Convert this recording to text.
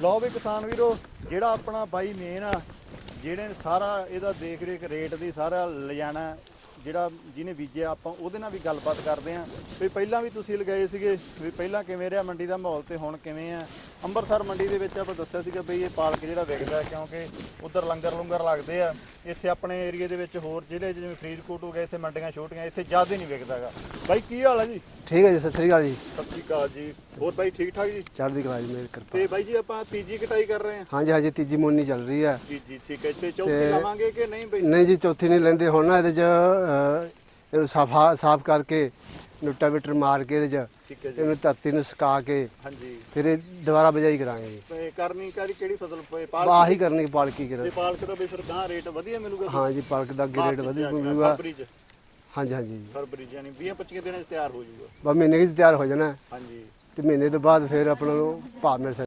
ਲਓ ਵੀ ਕਿਸਾਨ ਵੀਰੋ, ਜਿਹੜਾ ਆਪਣਾ ਬਾਈ ਮੇਨ ਆ ਜਿਹੜੇ ਸਾਰਾ ਇਹਦਾ ਦੇਖ ਰੇਖ ਰੇਟ ਦੀ ਸਾਰਾ ਲਿਜਾਣਾ ਜਿਹੜਾ ਜਿਹਨੇ ਬੀਜਿਆ, ਆਪਾਂ ਉਹਦੇ ਨਾਲ ਵੀ ਗੱਲਬਾਤ ਕਰਦੇ ਆਂ। ਵੀ ਪਹਿਲਾਂ ਵੀ ਤੁਸੀਂ ਲਗਾਏ ਸੀਗੇ, ਵੀ ਪਹਿਲਾਂ ਕਿਵੇਂ ਰਿਹਾ ਮੰਡੀ ਦਾ ਮਾਹੌਲ ਤੇ ਹੁਣ ਕਿਵੇਂ ਆ? ਅੰਮ੍ਰਿਤਸਰ ਮੰਡੀ ਦੇ ਵਿੱਚ ਆਪਾਂ ਦੱਸਿਆ ਸੀਗਾ ਬਈ ਇਹ ਪਾਲਕ ਜਿਹੜਾ ਵਿਕਦਾ ਕਿਉਂਕਿ ਉਧਰ ਲੰਗਰ ਲੰਗਰ ਲੱਗਦੇ ਆ ਇੱਥੇ ਆਪਣੇ ਏਰੀਆ ਦੇ ਵਿੱਚ ਹੋਰ ਜ਼ਿਲ੍ਹੇ ਜਿਵੇਂ ਫਰੀਦਕੋਟ ਹੋ ਗਿਆ ਇੱਥੇ ਮੰਡੀਆਂ ਛੋਟੀਆਂ ਇੱਥੇ ਜ਼ਿਆਦਾ ਨਹੀਂ ਵਿਕਦਾਗਾ। ਬਾਈ ਕੀ ਹਾਲ ਆ ਜੀ? ਠੀਕ ਹੈ ਜੀ ਸਤਿ ਸ੍ਰੀ ਅਕਾਲ ਜੀ। ਸਤਿ ਸ਼੍ਰੀ ਅਕਾਲ ਜੀ। ਹੋਰ ਬਾਈ ਠੀਕ ਠਾਕ ਜੀ? ਚੜ੍ਹਦੀ ਕਲਾ ਜੀ ਮੇਰੀ ਕਿਰਪਾ। ਤੇ ਬਾਈ ਜੀ ਆਪਾਂ ਤੀਜੀ ਕਟਾਈ ਕਰ ਰਹੇ ਹਾਂ ਹਾਂਜੀ ਹਾਂਜੀ ਤੀਜੀ ਮੋਨੀ ਚੱਲ ਰਹੀ ਹੈ ਜੀ ਜੀ ਠੀਕ ਹੈ ਤੇ ਚੌਥੀ ਲਵਾਂਗੇ ਕਿ ਨਹੀਂ ਬਈ? ਨਹੀਂ ਜੀ ਚੌਥੀ ਨਹੀਂ ਲੈਂਦੇ ਹੁਣ ਨਾ ਇਹਦੇ ਚ ਇਹਨੂੰ ਸਾਫਾ ਸਾਫ਼ ਕਰਕੇ ਨੁੱਟਾ ਬਿਟਰ ਮਾਰ ਕੇ ਇਹਦੇ ਚ ਠੀਕ ਹੈ ਜੀ। ਇਹਨੂੰ ਧਰਤੀ ਨੂੰ ਸੁਕਾ ਕੇ ਹਾਂਜੀ। ਫਿਰ ਇਹ ਦੁਬਾਰਾ ਬਜਾਈ ਕਰਾਂਗੇ ਜੀ। ਤੇ ਕਰਨੀ ਕਾਰੀ ਕਿਹੜੀ ਫਸਲ ਪਏ ਆਹੀ ਕਰਨੀ ਪਾਲਕੀ ਤੇ ਕਰ ਪਾਲਕ ਦਾ ਵੀ ਸਰਦਾਰ ਰੇਟ ਵਧੀਆ ਮਿਲੂਗਾ ਹਾਂ ਜੀ ਪਾਲਕ ਦਾ ਅੱਗੇ ਰੇਟ ਵਧੀਆ ਮਿਲੂਗਾ। ਫਰਵਰੀ ਚ। ਹਾਂਜੀ ਹਾਂਜੀ ਫਰਵਰੀ 'ਚ ਯਾਨੀ 20 25 ਦਿਨਾਂ ਚ ਤਿਆਰ ਹੋ ਜਾਊਗਾ ਬਸ ਮਹੀਨੇ ਵਿੱਚ ਤਿਆਰ ਹੋ ਜਾਣਾ। ਹੈ ਹਾਂਜੀ। ਤੇ ਮਹੀਨੇ ਤੋਂ ਬਾਅਦ ਫਿਰ ਆਪਣਾ ਨੂੰ ਭਾਅ ਮਿਲ ਸਕਦਾ